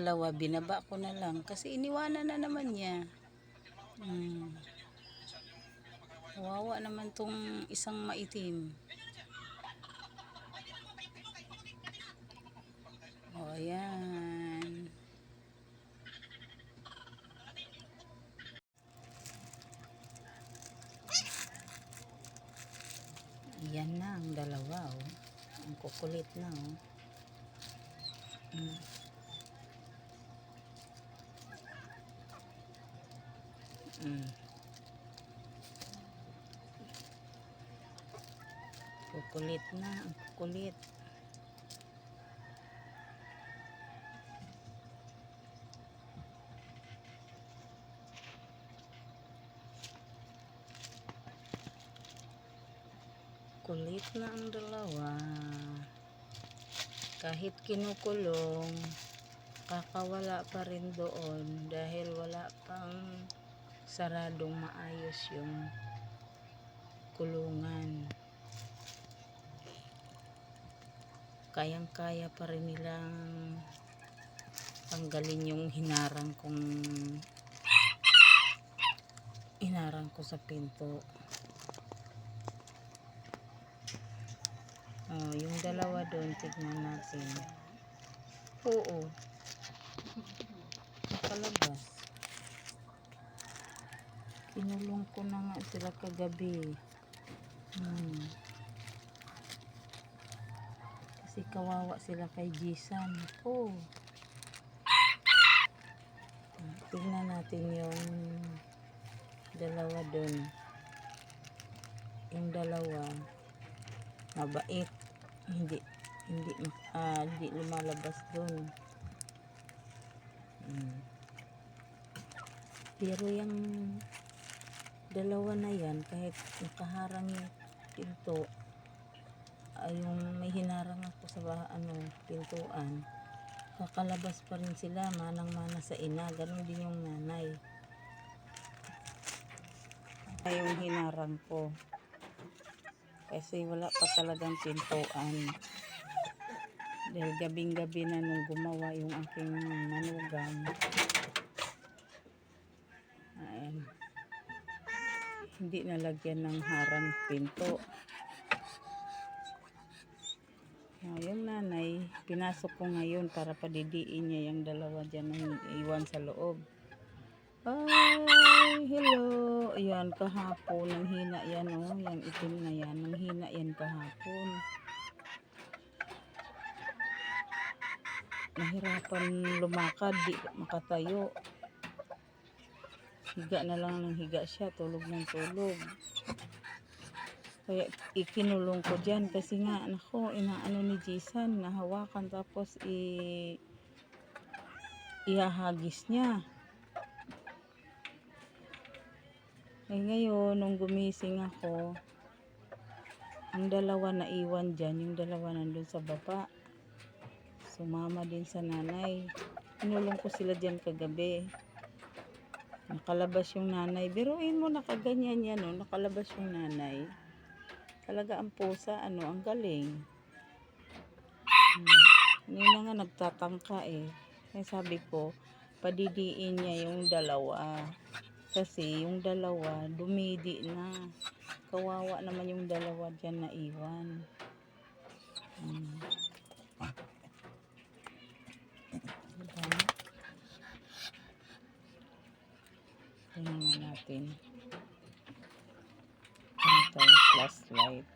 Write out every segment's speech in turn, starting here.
Dalawa, binaba ko na lang kasi iniwanan na naman niya. Hmm. Kawawa naman tong isang maitim. O, ayan. Yan na ang dalawa, oh. Ang kukulit na, oh. Mm. Mm. Kukulit na, ang kukulit. Kulit na ang dalawa. Kahit kinukulong, kakawala pa rin doon dahil wala pang saradong maayos yung kulungan. Kayang-kaya pa rin nilang tanggalin yung hinarang kong hinarang ko sa pinto. Oh, yung dalawa doon, tignan natin. Oo. Nakalabas. Kinulong ko na nga sila kagabi. Hmm. Kasi kawawa sila kay Jisan. Oh. Tignan natin yung dalawa doon. Yung dalawa mabait hindi hindi ah, hindi lumalabas doon mm. pero yung dalawa na yan kahit nakaharang yung pinto ay yung may hinarang ako sa ano pintuan kakalabas pa rin sila manang mana sa ina ganun din yung nanay. Ay yung hinarang ko. Kasi wala pa talagang pintuan. Dahil gabing gabi na nung gumawa yung aking manugang ay, hindi nalagyan ng harang pinto Ah, yung nanay pinasok ko ngayon para padidiin niya yung dalawa dyan na iwan sa loob ay, hello. Ayan, kahapon. Nang hina yan, oh. Yung itim na yan. Nang hina yan kahapon. Nahirapan lumakad. Di makatayo. Higa na lang ng higa siya. Tulog ng tulog. Kaya ikinulong ko dyan. Kasi nga, nako, inaano ni Jisan. Nahawakan tapos i ihahagis niya. Eh ngayon, nung gumising ako, ang dalawa na iwan dyan, yung dalawa nandun sa baba. Sumama din sa nanay. Inulong ko sila dyan kagabi. Nakalabas yung nanay. Biruin mo, nakaganyan yan, no? Nakalabas yung nanay. Talaga ang pusa, ano, ang galing. Hmm. Hindi na nga nagtatangka eh. Kaya sabi ko, padidiin niya yung dalawa. Kasi yung dalawa, dumidi na. Kawawa naman yung dalawa dyan na iwan. Hmm. Diba? Tingnan natin. Ano tayong flashlight?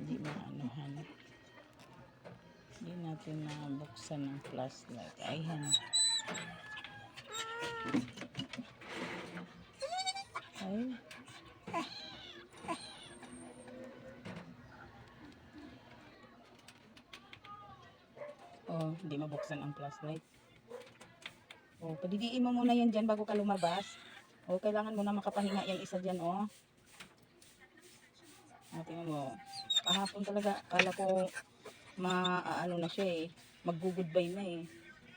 Hindi na anuhan. Hindi natin nabuksan ng flashlight. Ayan. Ay. Oh, hindi mabuksan ang flashlight. Oh, padidiin mo muna yan dyan bago ka lumabas. Oh, kailangan mo na makapahinga yung isa dyan, oh. Ah, tingnan mo. Kahapon talaga, kala ko maaano na siya eh. Mag-goodbye na eh.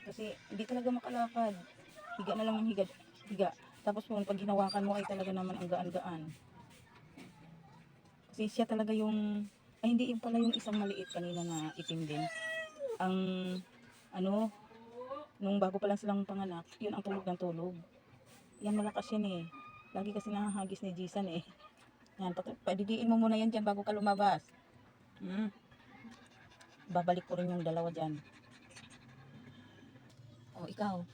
Kasi hindi talaga makalakad. Higa na lang ng higa. higa. Tapos yun, pag hinawakan mo ay talaga naman ang gaan-gaan. Kasi siya talaga yung, ay hindi yung pala yung isang maliit kanina na itim din. Ang, ano, nung bago pa lang silang panganak, yun ang tulog ng tulog. Yan malakas yan eh. Lagi kasi nahahagis ni Jisan eh. Yan, padidiin mo muna yan dyan bago ka lumabas. Hmm. Babalik ko rin yung dalawa dyan. O, ikaw.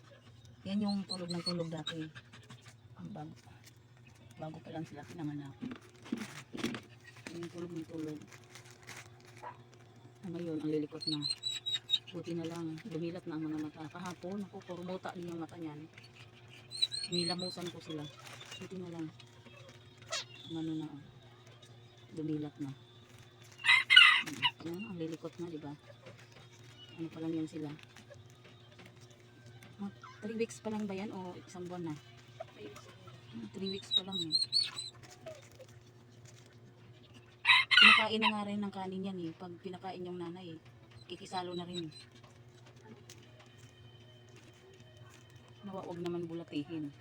Yan yung tulog ng tulog dati. Ang bago. Bago pa lang sila pinanganak. Yan yung tulog ng tulog. Ngayon, ang lilikot na. Buti na lang, dumilat na ang mga mata. Kahapon, ako, kurmuta din yung mata niyan. Nilamusan ko sila. Buti na lang. Ang ano na, dumilat na. Ano, ang lilikot na, di ba? Ano pa lang yan sila. 3 weeks pa lang ba yan o isang buwan na? 3 weeks pa lang eh. Pinakain na nga rin ng kanin yan eh. Pag pinakain yung nanay eh. Kikisalo na rin. Nawa, huwag naman bulatihin.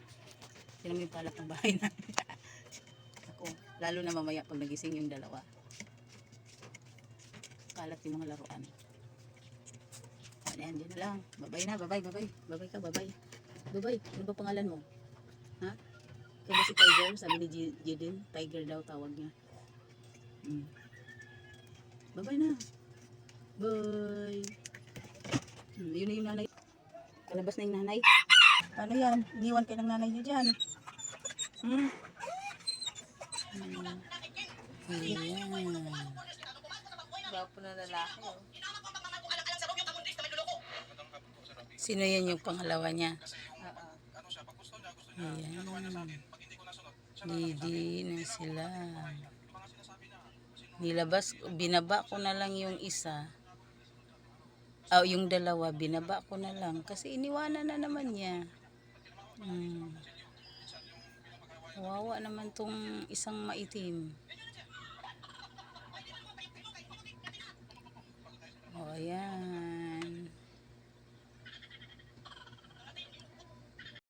Yan ang yung palak ng bahay namin. Ako, lalo na mamaya pag nagising yung dalawa. Kalat yung mga laruan. Ayan, dyan na lang. Babay na, babay, babay. Babay ka, babay. Babay, ano ba pangalan mo? Ha? Ikaw ba si Tiger? Sabi ni J- Jidin, Tiger daw tawag niya. Mm. Babay na. Bye. Yun na yung nanay. Kalabas na yung nanay. Ano yan? Iniwan kayo ng nanay niyo dyan. Hmm? Hmm. Ayan. Gwapo na lalaki, oh. Sino yan yung pangalawa niya? Oo. Ayan. Didi na sila. Nilabas, binaba ko na lang yung isa. Ah, yung dalawa, binaba ko na lang. Kasi iniwanan na naman niya. Hmm. Kawawa naman tong isang maitim. O, ayan.